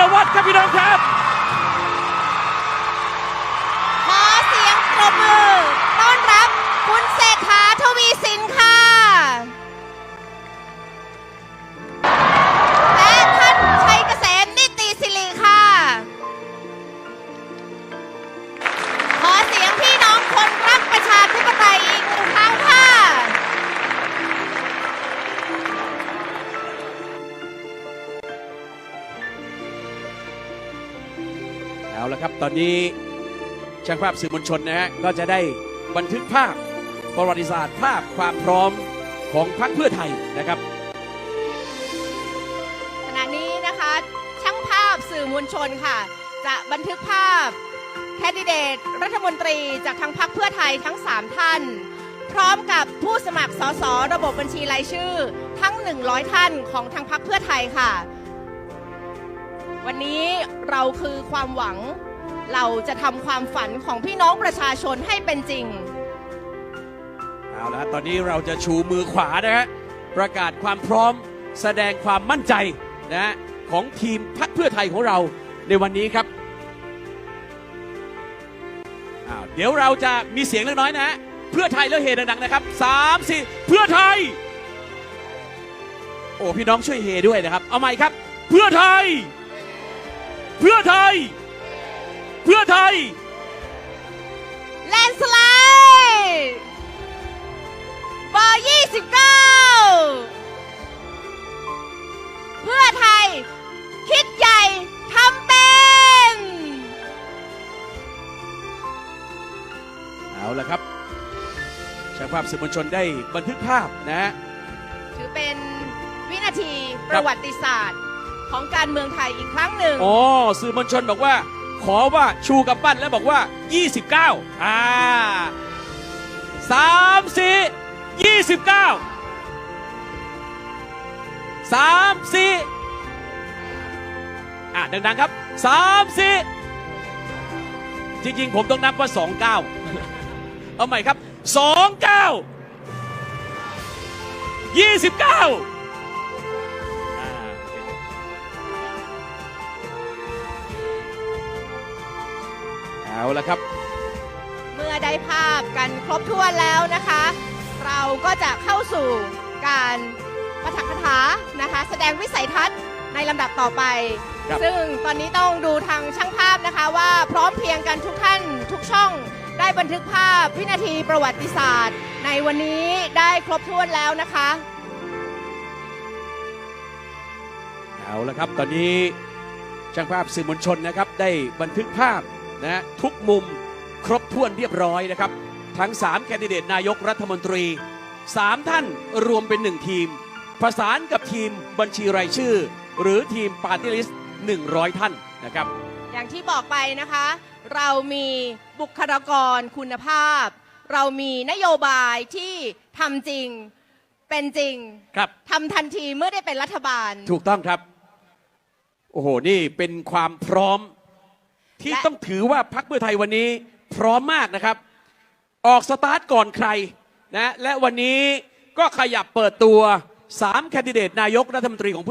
นวัตรครับพี่น้องครับ เอาละครับ ตอนนี้ช่างภาพสื่อมวลชนนะฮะก็จะได้บันทึกภาพประวัติศาสตร์ภาพความพร้อมของพรรคเพื่อไทยนะครับ ขณะนี้นะคะช่างภาพสื่อมวลชนค่ะ จะบันทึกภาพแคนดิเดตรัฐมนตรีจากทางพรรคเพื่อไทยทั้ง 3 ท่าน พร้อมกับผู้สมัครสสระบบบัญชีรายชื่อทั้ง 100 ท่านของทางพรรคเพื่อไทยค่ะ วันนี้เราคือความหวัง เราจะทำความฝันของพี่น้องประชาชนให้เป็นจริง เอาละฮะตอนนี้เราจะชูมือขวานะฮะประกาศความพร้อมแสดงความมั่นใจนะฮะของทีมพักเพื่อไทยของเราในวันนี้ครับอ้าวเดี๋ยวเราจะมีเสียงเล็กน้อยนะฮะเพื่อไทยแล้วเฮดังๆนะครับสามสี่เพื่อไทย โอ้พี่น้องช่วยเฮด้วยนะครับ เอาใหม่ครับ เพื่อไทย เพื่อไทย เพื่อไทย แลนสไลด์เบอร์29เพื่อไทย คิดใหญ่ทำเป็นเอาละครับช่างภาพสื่อมวลชนได้บันทึกภาพนะฮะ ถือเป็นวินาทีคปรับระวัติศาสตร์ ของการเมืองไทยอีกครั้งหนึ่ง อ๋อสื่อมวลชนบอกว่า ขอว่าชูกับปั้นแล้วบอกว่า 29 อ่าสามสี่ยี่สิบเก้าสามสี่อะดังๆครับสามสี่จริงๆ ผมต้องนับว่าสองเก้าเอาใหม่ครับสองเก้ายี่สิบเก้าอ่า เอาละครับ เมื่อได้ภาพกันครบถ้วนแล้วนะคะ เราก็จะเข้าสู่การปฐกถานะคะ แสดงวิสัยทัศน์ในลำดับต่อไป ครับ ซึ่งตอนนี้ต้องดูทางช่างภาพนะคะว่าพร้อมเพรียงกันทุกท่านทุกช่อง ได้บันทึกภาพวินาทีประวัติศาสตร์ ในวันนี้ได้ครบถ้วนแล้วนะคะ เอาละครับ ตอนนี้ช่างภาพสื่อมวลชนนะครับ ได้บันทึกภาพ นะฮะทุกมุมครบถ้วนเรียบร้อยนะครับ ทั้ง 3 แคนดิเดตนายกรัฐมนตรี 3 ท่านรวมเป็น 1 ทีม ประสานกับทีมบัญชีรายชื่อ หรือทีมปาร์ตี้ลิสต์100 ท่านนะครับ อย่างที่บอกไปนะคะ เรามีบุคลากรคุณภาพ เรามีนโยบายที่ทำจริงเป็นจริงครับ ทำทันทีเมื่อได้เป็นรัฐบาล ถูกต้องครับ โอ้โห นี่เป็นความพร้อม ที่ต้องถือว่าพักเพื่อไทยวันนี้พร้อมมากนะครับ ออกสตาร์ทก่อนใครนะและวันนี้ก็ขยับเปิดตัว 3 แคนดิเดตนายกรัฐมนตรีของเพื่อ